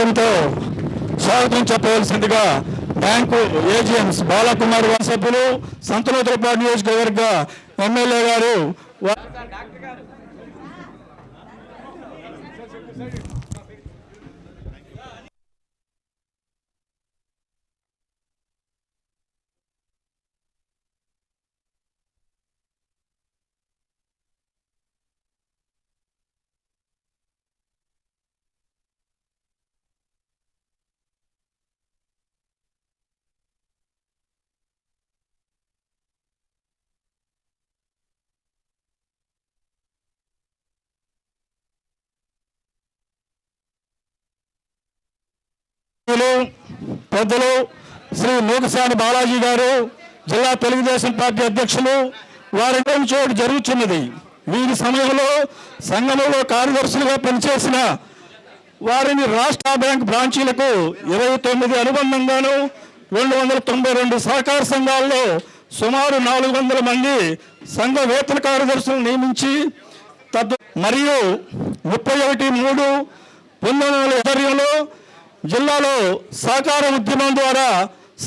కరతాళధ్వచంతో స్వాగతం చెప్పవలసిందిగా బ్యాంకు ఏజిఎంస్ బాలకుమార్ గారి సభ్యులు సంతనోత్తరపాడు నియోజకవర్గ ఎమ్మెల్యే గారు నాయకులు పెద్దలు శ్రీ మూకసాని బాలాజీ గారు జిల్లా తెలుగుదేశం పార్టీ అధ్యక్షులు వారి చోటు జరుగుతున్నది. వీరి సమయంలో సంఘంలో కార్యదర్శులుగా పనిచేసిన వారిని రాష్ట్ర బ్యాంక్ బ్రాంచీలకు ఇరవై తొమ్మిది అనుబంధంగాను రెండు వందల తొంభై రెండు సహకార సంఘాల్లో సుమారు నాలుగు వందల మంది సంఘ వేతన కార్యదర్శులను నియమించి తద్దు మరియు ముప్పై ఒకటి మూడు పంతొమ్మిది వందల ఆధ్వర్యంలో జిల్లాలో సహకార ఉద్యమం ద్వారా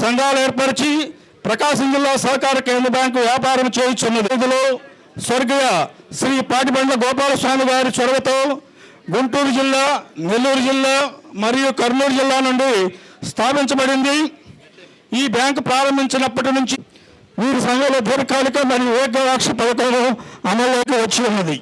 సంఘాలు ఏర్పరిచి ప్రకాశం జిల్లా సహకార కేంద్ర బ్యాంకు వ్యాపారం చేయించున్నది. ఇందులో స్వర్గీయ శ్రీ పాటిబండ్ల గోపాలస్వామి గారి చొరవతో గుంటూరు జిల్లా నెల్లూరు జిల్లా మరియు కర్నూలు జిల్లా నుండి స్థాపించబడింది. ఈ బ్యాంకు ప్రారంభించినప్పటి నుంచి వీరి సంఘంలో దీర్ఘకాలిక మరియు ఏకవాక్ష పథకం అమల్లోకి వచ్చి ఉన్నది.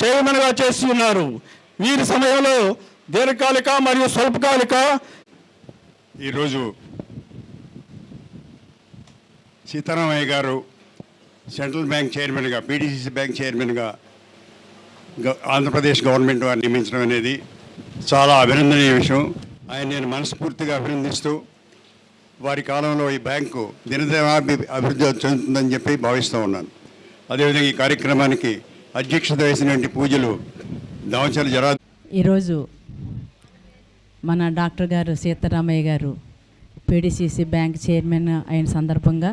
చేయమనగా చేసి ఉన్నారు. వీరి సమయంలో దీర్ఘకాలిక మరియు స్వల్పకాలిక ఈరోజు సీతారామయ్య గారు సెంట్రల్ బ్యాంక్ చైర్మన్గా పీడీసీసీ బ్యాంక్ చైర్మన్గా ఆంధ్రప్రదేశ్ గవర్నమెంట్ వారు నియమించడం అనేది చాలా అభినందనీయ విషయం. ఆయన నేను మనస్ఫూర్తిగా అభినందిస్తూ వారి కాలంలో ఈ బ్యాంకు దినదినాభి అభివృద్ధి చెందుతుందని చెప్పి భావిస్తూ ఉన్నాను. అదేవిధంగా ఈ కార్యక్రమానికి అధ్యక్షత వహిసినటువంటి పూజలు దామచల జరా ఈరోజు మన డాక్టర్ గారు సీతారామయ్య గారు పీడీసీసీ బ్యాంక్ చైర్మన్ అయిన సందర్భంగా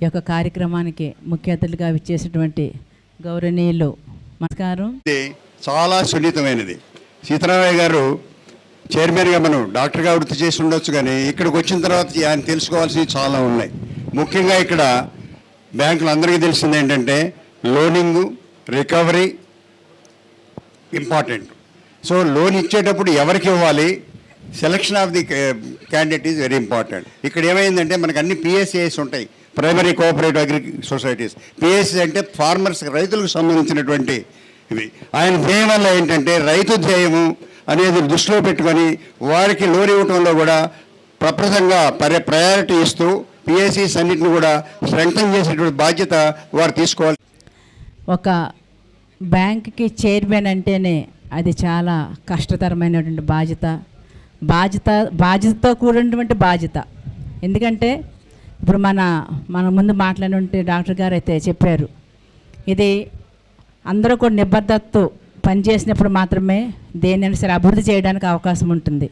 ఈ యొక్క కార్యక్రమానికి ముఖ్య అతిథులుగా విచ్చేసినటువంటి గౌరవనీయులు నమస్కారం. ఇది చాలా సున్నితమైనది. సీతారామయ్య గారు చైర్మన్గా మనం డాక్టర్గా వృత్తి చేసి ఉండొచ్చు కానీ ఇక్కడికి వచ్చిన తర్వాత ఆయన తెలుసుకోవాల్సినవి చాలా ఉన్నాయి. ముఖ్యంగా ఇక్కడ బ్యాంకులు అందరికీ తెలిసింది ఏంటంటే loaning recovery important. So loan ఇచ్చేటప్పుడు ఎవరికి ఇవ్వాలి? Selection of the candidate is very important. ఇక్కడ ఏమైందంటే మనకు అన్ని పిఎస్ఏఎస్ ఉంటాయి. Primary cooperative agri societies. PSC అంటే ఫార్మర్స్ రైతులకు సంబంధించినటువంటి ఇవి. ఆయన ధ్యేయం వల్ల ఏంటంటే రైతు ధ్యేయము అనేది దృష్టిలో పెట్టుకొని వారికి లోన్ ఇవ్వటంలో కూడా ప్రప్రథంగా పరి ప్రయారిటీ ఇస్తూ పిఎస్సిస్ అన్నింటిని కూడా స్ట్రెంగ్తన్ చేసేటువంటి బాధ్యత వారు తీసుకోవాలి. ఒక బ్యాంక్కి చైర్మన్ అంటేనే అది చాలా కష్టతరమైనటువంటి బాధ్యత. బాధ్యత బాధ్యతతో కూడినటువంటి బాధ్యత. ఎందుకంటే ఇప్పుడు మన మన ముందు మాట్లాడినటువంటి డాక్టర్ గారు అయితే చెప్పారు ఇది అందరూ కూడా నిబద్ధతతో పనిచేసినప్పుడు మాత్రమే దేనైనా సరే అభివృద్ధి చేయడానికి అవకాశం ఉంటుంది.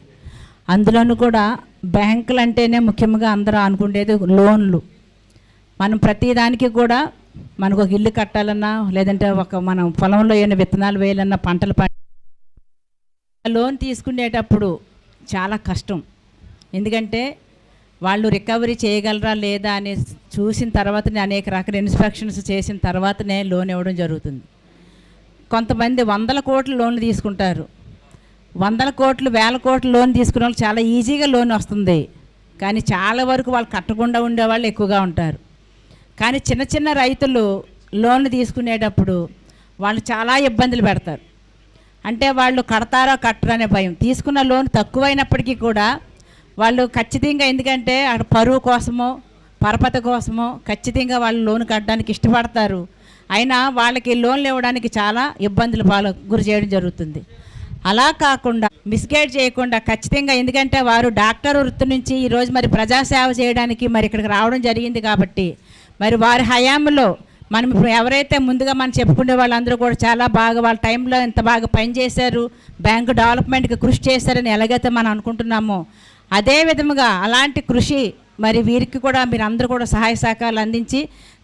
అందులోనూ కూడా బ్యాంకులు అంటేనే ముఖ్యంగా అందరూ అనుకునేది లోన్లు. మనం ప్రతిదానికి కూడా మనకు ఒక ఇల్లు కట్టాలన్నా లేదంటే ఒక మనం పొలంలో ఏమైనా విత్తనాలు వేయాలన్నా పంటలు లోన్ తీసుకునేటప్పుడు చాలా కష్టం. ఎందుకంటే వాళ్ళు రికవరీ చేయగలరా లేదా అని చూసిన తర్వాతనే అనేక రకాల ఇన్స్పెక్షన్స్ చేసిన తర్వాతనే లోన్ ఇవ్వడం జరుగుతుంది. కొంతమంది వందల కోట్ల లోన్లు తీసుకుంటారు. వందల కోట్లు వేల కోట్ల లోన్ తీసుకునే వాళ్ళు చాలా ఈజీగా లోన్ వస్తుంది. కానీ చాలా వరకు వాళ్ళు కట్టకుండా ఉండేవాళ్ళు ఎక్కువగా ఉంటారు. కానీ చిన్న చిన్న రైతులు లోన్లు తీసుకునేటప్పుడు వాళ్ళు చాలా ఇబ్బందులు పెడతారు. అంటే వాళ్ళు కడతారో కట్టరో అనే భయం. తీసుకున్న లోన్ తక్కువైనప్పటికీ కూడా వాళ్ళు ఖచ్చితంగా ఎందుకంటే అక్కడ పరువు కోసమో పరపతి కోసమో ఖచ్చితంగా వాళ్ళు లోన్ కట్టడానికి ఇష్టపడతారు. అయినా వాళ్ళకి లోన్లు ఇవ్వడానికి చాలా ఇబ్బందులు పాలు గురి చేయడం జరుగుతుంది. అలా కాకుండా మిస్గైడ్ చేయకుండా ఖచ్చితంగా ఎందుకంటే వారు డాక్టర్ వృత్తి నుంచి ఈరోజు మరి ప్రజాసేవ చేయడానికి మరి ఇక్కడికి రావడం జరిగింది కాబట్టి మరి వారి హయాంలో మనం ఇప్పుడు ఎవరైతే ముందుగా మనం చెప్పుకునే వాళ్ళందరూ కూడా చాలా బాగా వాళ్ళ టైంలో ఎంత బాగా పనిచేశారు బ్యాంకు డెవలప్మెంట్కి కృషి చేశారని ఎలాగైతే మనం అనుకుంటున్నామో అదే విధముగా అలాంటి కృషి మరి వీరికి కూడా మీరు అందరూ కూడా సహాయ సహకారాలు అందించి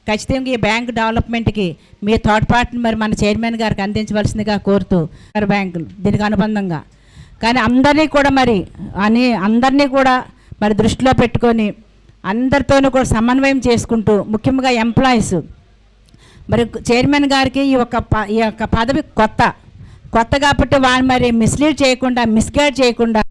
ఖచ్చితంగా ఈ బ్యాంక్ డెవలప్మెంట్కి మీ తోడ్పాటుని మరి మన చైర్మన్ గారికి అందించవలసిందిగా కోరుతూ మరి బ్యాంకులు దీనికి అనుబంధంగా. కానీ అందరినీ కూడా మరి అని అందరినీ కూడా మరి దృష్టిలో పెట్టుకొని అందరితోనూ కూడా సమన్వయం చేసుకుంటూ ముఖ్యంగా ఎంప్లాయీస్ మరి చైర్మన్ గారికి ఈ యొక్క ప ఈ యొక్క పదవి కొత్త. కొత్త కాబట్టి వాళ్ళు మరి మిస్లీడ్ చేయకుండా మిస్గైడ్ చేయకుండా